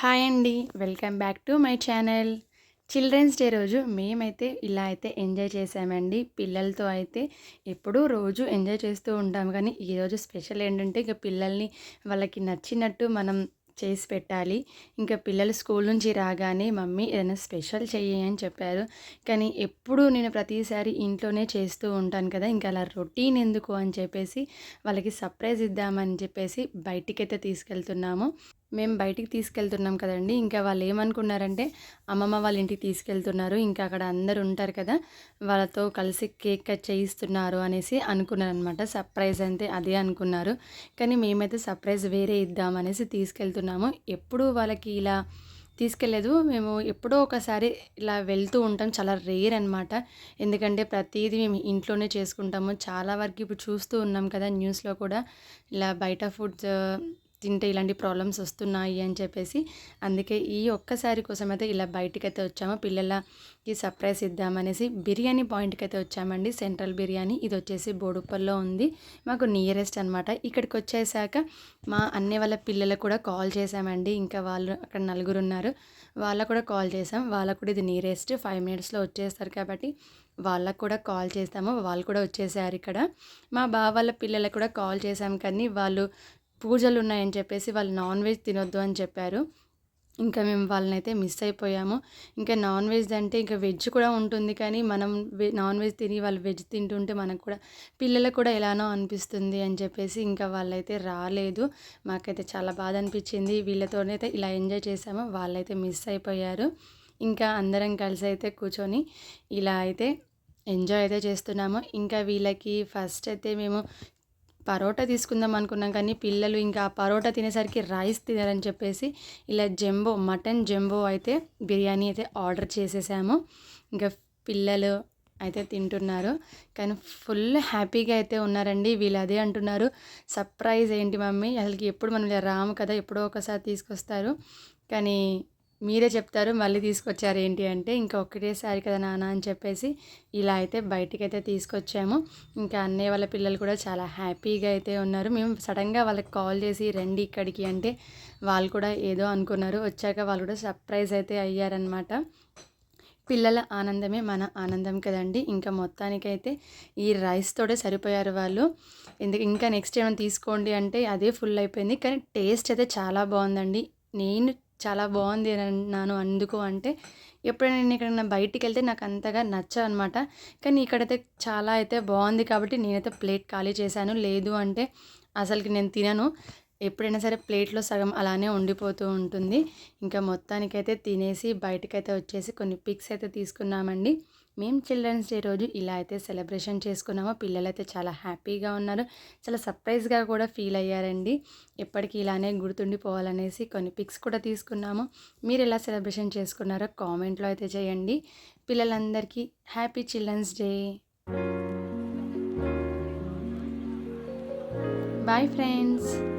Hi అండి. Welcome back to my channel. Children's day రోజు మేమైతే ఇలా అయితే ఎంజాయ్ చేసామండి. పిల్లలతో అయితే ఎప్పుడూ రోజు ఎంజాయ్ చేస్తూ ఉంటాము కానీ ఈరోజు స్పెషల్ ఏంటంటే ఇక పిల్లల్ని వాళ్ళకి నచ్చినట్టు మనం చేసి పెట్టాలి. ఇంకా పిల్లలు స్కూల్ నుంచి రాగానే మమ్మీ ఏదైనా స్పెషల్ చెయ్యి అని చెప్పారు. కానీ ఎప్పుడు నేను ప్రతిసారి ఇంట్లోనే చేస్తూ ఉంటాను కదా. ఇంకా అలా రొటీన్ ఎందుకు అని చెప్పేసి వాళ్ళకి సర్ప్రైజ్ ఇద్దామని చెప్పేసి బయటికైతే తీసుకెళ్తున్నాము. మేము బయటికి తీసుకెళ్తున్నాం కదండి. ఇంకా వాళ్ళు ఏమనుకున్నారంటే అమ్మమ్మ వాళ్ళ ఇంటికి తీసుకెళ్తున్నారు. ఇంకా అక్కడ అందరు ఉంటారు కదా వాళ్ళతో కలిసి కేక్ కట్ చేయిస్తున్నారు అనేసి అనుకున్నారనమాట సర్ప్రైజ్ అంటే అదే అనుకున్నారు. కానీ మేమైతే సర్ప్రైజ్ వేరే ఇద్దామనేసి తీసుకెళ్తున్నాము. ఎప్పుడు వాళ్ళకి ఇలా తీసుకెళ్ళలేదు మేము ఎప్పుడో ఒకసారి ఇలా వెళ్తూ ఉంటాం. చాలా రేర్ అనమాట ఎందుకంటే ప్రతిదీ మేము ఇంట్లోనే చేసుకుంటాము. చాలా వరకు ఇప్పుడు చూస్తూ ఉన్నాం కదా న్యూస్లో కూడా. ఇలా బయట ఫుడ్స్ తింటే ఇలాంటి ప్రాబ్లమ్స్ వస్తున్నాయి అని చెప్పేసి అందుకే ఈ ఒక్కసారి కోసం అయితే ఇలా బయటికి అయితే వచ్చాము. పిల్లలకి సర్ప్రైజ్ ఇద్దామనేసి బిర్యానీ పాయింట్కి అయితే వచ్చామండి. సెంట్రల్ బిర్యానీ. ఇది వచ్చేసి బోడుప్పల్లో ఉంది. మాకు నియరెస్ట్ అనమాట ఇక్కడికి వచ్చేసాక మా అన్నయ్య వాళ్ళ పిల్లలకు కూడా కాల్ చేసామండి ఇంకా వాళ్ళు అక్కడ నలుగురు ఉన్నారు. వాళ్ళకు కూడా కాల్ చేసాం వాళ్ళకు కూడా ఇది నియరెస్ట్. ఫైవ్ మినిట్స్లో వచ్చేస్తారు కాబట్టి వాళ్ళకు కూడా కాల్ చేస్తాము. వాళ్ళు కూడా వచ్చేసారు ఇక్కడ. మా బావ వాళ్ళ పిల్లలకు కూడా కాల్ చేశాం కానీ వాళ్ళు పూజలు ఉన్నాయని చెప్పేసి వాళ్ళు నాన్ వెజ్ తినొద్దు అని చెప్పారు. ఇంకా మేము వాళ్ళని అయితే మిస్ అయిపోయాము. ఇంకా నాన్ వెజ్ అంటే ఇంకా వెజ్ కూడా ఉంటుంది కానీ మనం నాన్ వెజ్ తిని వాళ్ళు వెజ్ తింటుంటే మనకు కూడా పిల్లలకు కూడా ఎలానో అనిపిస్తుంది అని చెప్పేసి ఇంకా వాళ్ళైతే రాలేదు. మాకైతే చాలా బాధ అనిపించింది. వీళ్ళతోనైతే ఇలా ఎంజాయ్ చేసాము. వాళ్ళైతే మిస్ అయిపోయారు. ఇంకా అందరం కలిసి అయితే కూర్చొని ఇలా అయితే ఎంజాయ్ అయితే చేస్తున్నాము. ఇంకా వీళ్ళకి ఫస్ట్ అయితే మేము పరోటా తీసుకుందాం అనుకున్నాం కానీ పిల్లలు ఇంకా పరోటా తినేసరికి రైస్ తినరని చెప్పేసి ఇలా జంబో మటన్ జంబో అయితే బిర్యానీ అయితే ఆర్డర్ చేసేసాము. ఇంకా పిల్లలు అయితే తింటున్నారు. కానీ ఫుల్ హ్యాపీగా అయితే ఉన్నారండి. వీళ్ళు అదే అంటున్నారు. సర్ప్రైజ్ ఏంటి మమ్మీ? అసలుకి ఎప్పుడు మనం రాము కదా? ఎప్పుడో ఒకసారి తీసుకొస్తారు. కానీ మీరే చెప్తారు మళ్ళీ తీసుకొచ్చారు ఏంటి అంటే ఇంకా ఒక్కటేసారి కదా నాన్న అని చెప్పేసి ఇలా అయితే బయటికి అయితే తీసుకొచ్చాము. ఇంకా అన్నయ్య వాళ్ళ పిల్లలు కూడా చాలా హ్యాపీగా అయితే ఉన్నారు. మేము సడన్గా వాళ్ళకి కాల్ చేసి రండి ఇక్కడికి అంటే వాళ్ళు కూడా ఏదో అనుకున్నారు. వచ్చాక వాళ్ళు కూడా సర్ప్రైజ్ అయితే అయ్యారనమాట పిల్లల ఆనందమే మన ఆనందం కదండి. ఇంకా మొత్తానికైతే ఈ రైస్తోటే సరిపోయారు వాళ్ళు. ఎందుకు ఇంకా నెక్స్ట్ ఏమైనా తీసుకోండి అంటే అదే ఫుల్ అయిపోయింది. కానీ టేస్ట్ అయితే చాలా బాగుందండి. నేను చాలా బాగుంది అన్నాను. అందుకు అంటే ఎప్పుడైనా నేను ఎక్కడైనా బయటికి వెళ్తే నాకు అంతగా నచ్చ అనమాట కానీ ఇక్కడైతే చాలా అయితే బాగుంది కాబట్టి నేనైతే ప్లేట్ ఖాళీ చేశాను. లేదు అంటే అసలుకి నేను తినను. ఎప్పుడైనా సరే ప్లేట్లో సగం అలానే ఉండిపోతూ ఉంటుంది. ఇంకా మొత్తానికైతే తినేసి బయటకైతే వచ్చేసి కొన్ని పిక్స్ అయితే తీసుకున్నామండి. మేము చిల్డ్రన్స్ డే రోజు ఇలా అయితే సెలబ్రేషన్ చేసుకున్నామో. పిల్లలైతే చాలా హ్యాపీగా ఉన్నారు. చాలా సర్ప్రైజ్గా కూడా ఫీల్ అయ్యారండి. ఎప్పటికీ ఇలానే గుర్తుండిపోవాలనేసి కొన్ని పిక్స్ కూడా తీసుకున్నాము. మీరు ఎలా సెలబ్రేషన్ చేసుకున్నారో కామెంట్లో అయితే చేయండి. పిల్లలందరికీ happy children's day. Bye friends.